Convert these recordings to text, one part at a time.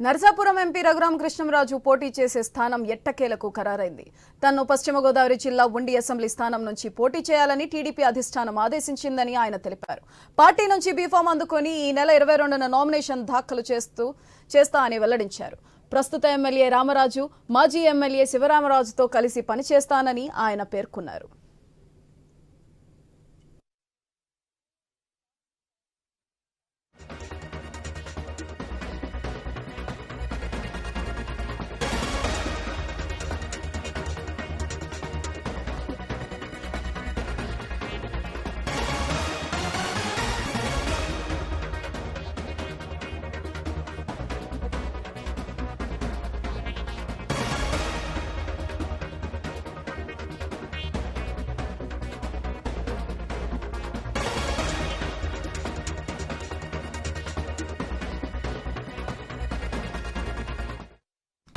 Narasapuram MP Raghurama Krishnamraju పోటీ చేసే స్థానం ఎట్టకేలకు ఖరారైంది. తన్ను పశ్చిమ గోదావరి జిల్లా ఉండి అసెంబ్లీ స్థానం నుంచి పోటీ చేయాలని టీడీపీ అధిష్టానం ఆదేశించిందని ఆయన తెలిపారు. పార్టీ నుంచి బీఫామ్ అందుకుని ఈ నెల ఇరవై రెండున నామినేషన్ దాఖలు చేస్తూ చేస్తా అని వెల్లడించారు. ప్రస్తుత ఎమ్మెల్యే రామరాజు మాజీ ఎమ్మెల్యే శివరామరాజుతో కలిసి పనిచేస్తానని ఆయన పేర్కొన్నారు.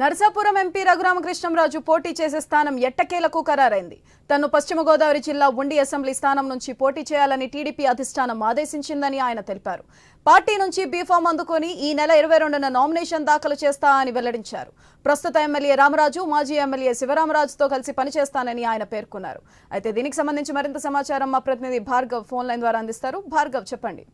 Narasapuram MP Raghurama Krishnam Raju పోటీ చేసే స్థానం ఎట్టకేలకు ఖరారైంది. తను పశ్చిమ గోదావరి జిల్లా ఉండి అసెంబ్లీ స్థానం నుంచి పోటీ చేయాలని టీడీపీ అధిష్టానం ఆదేశించిందని ఆయన తెలిపారు. పార్టీ నుంచి బీఫామ్ అందుకొని ఈ నెల ఇరవై రెండున నామినేషన్ దాఖలు చేస్తా అని వెల్లడించారు. ప్రస్తుత ఎమ్మెల్యే రామరాజు మాజీ ఎమ్మెల్యే శివరామరాజుతో కలిసి పనిచేస్తానని ఆయన పేర్కొన్నారు. అయితే దీనికి సంబంధించి మరింత సమాచారం మా ప్రతినిధి భార్గవ్ ఫోన్ లైన్ ద్వారా అందిస్తారు. భార్గవ్ చెప్పండి.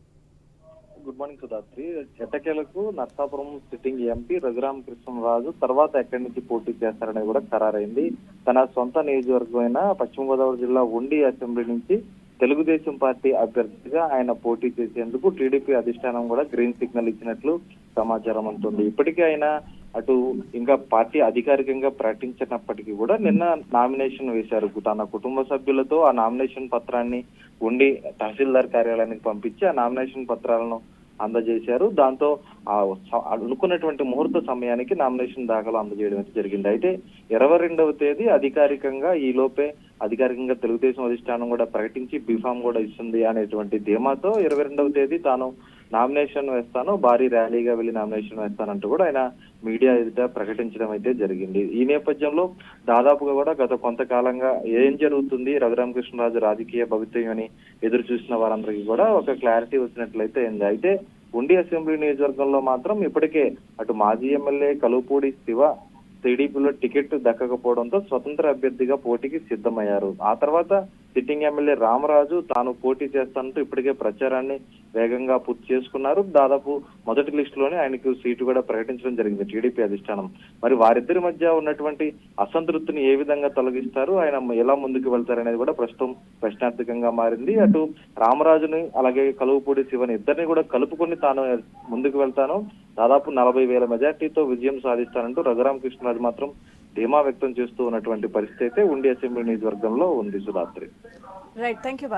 Good morning Sudhatri. చెట్టకేలకు Narsapuram sitting MP Raghurama Krishnaraju తర్వాత ఎక్కడి నుంచి పోటీ చేస్తారని కూడా ఖరారైంది. తన సొంత నియోజకవర్గమైన పశ్చిమ గోదావరి జిల్లా ఉండి అసెంబ్లీ నుంచి తెలుగుదేశం పార్టీ అభ్యర్థిగా ఆయన పోటీ చేసేందుకు టీడీపీ అధిష్టానం కూడా గ్రీన్ సిగ్నల్ ఇచ్చినట్లు సమాచారం అంటుంది ఇప్పటికే ఆయన అటు ఇంకా పార్టీ అధికారికంగా ప్రకటించినప్పటికీ కూడా నిన్న నామినేషన్ వేశారు. తన కుటుంబ సభ్యులతో ఆ నామినేషన్ పత్రాన్ని ఉండి తహసీల్దార్ కార్యాలయానికి పంపించి ఆ నామినేషన్ పత్రాలను అందజేశారు. దాంతో ఆ అనుకున్నటువంటి ముహూర్త సమయానికి నామినేషన్ దాఖలు అందజేయడం అయితే జరిగింది. అయితే ఇరవై రెండవ తేదీ అధికారికంగా ఈ లోపే అధికారికంగా తెలుగుదేశం అధిష్టానం కూడా ప్రకటించి బీఫామ్ కూడా ఇస్తుంది అనేటువంటి ధీమాతో ఇరవై రెండవ తేదీ తాను నామినేషన్ వేస్తాను భారీ ర్యాలీగా వెళ్ళి నామినేషన్ వేస్తానంటూ కూడా ఆయన మీడియా ఎదుట ప్రకటించడం అయితే జరిగింది. ఈ నేపథ్యంలో దాదాపుగా కూడా గత కొంతకాలంగా ఏం జరుగుతుంది రఘురామకృష్ణరాజు రాజకీయ భవిత్యం అని ఎదురు చూసిన వారందరికీ కూడా ఒక క్లారిటీ వచ్చినట్లయితే అయింది. అయితే ఉండి అసెంబ్లీ నియోజకవర్గంలో మాత్రం ఇప్పటికే అటు మాజీ ఎమ్మెల్యే కలుపూడి శివ టీడీపీలో టికెట్ దక్కకపోవడంతో స్వతంత్ర అభ్యర్థిగా పోటీకి సిద్ధమయ్యారు. ఆ తర్వాత సిట్టింగ్ ఎమ్మెల్యే రామరాజు తాను పోటీ చేస్తానంటూ ఇప్పటికే ప్రచారాన్ని వేగంగా పూర్తి చేసుకున్నారు. దాదాపు మొదటి లిస్టులోనే ఆయనకు సీటు కూడా ప్రకటించడం జరిగింది టీడీపీ అధిష్టానం. మరి వారిద్దరి మధ్య ఉన్నటువంటి అసంతృప్తిని ఏ విధంగా తొలగిస్తారు? ఆయన ఎలా ముందుకు వెళ్తారనేది కూడా ప్రస్తుతం ప్రశ్నార్థకంగా మారింది. అటు రామరాజుని అలాగే కలువుపూడి శివని ఇద్దరిని కూడా కలుపుకొని తాను ముందుకు వెళ్తాను. దాదాపు నలభై వేల మెజార్టీతో విజయం సాధిస్తానంటూ రఘురామ కృష్ణరాజు మాత్రం ధీమా వ్యక్తం చేస్తూ ఉన్నటువంటి పరిస్థితి అయితే ఉండి అసెంబ్లీ నియోజకవర్గంలో ఉంది సుధాత్రి రైట్ థ్యాంక్ యూ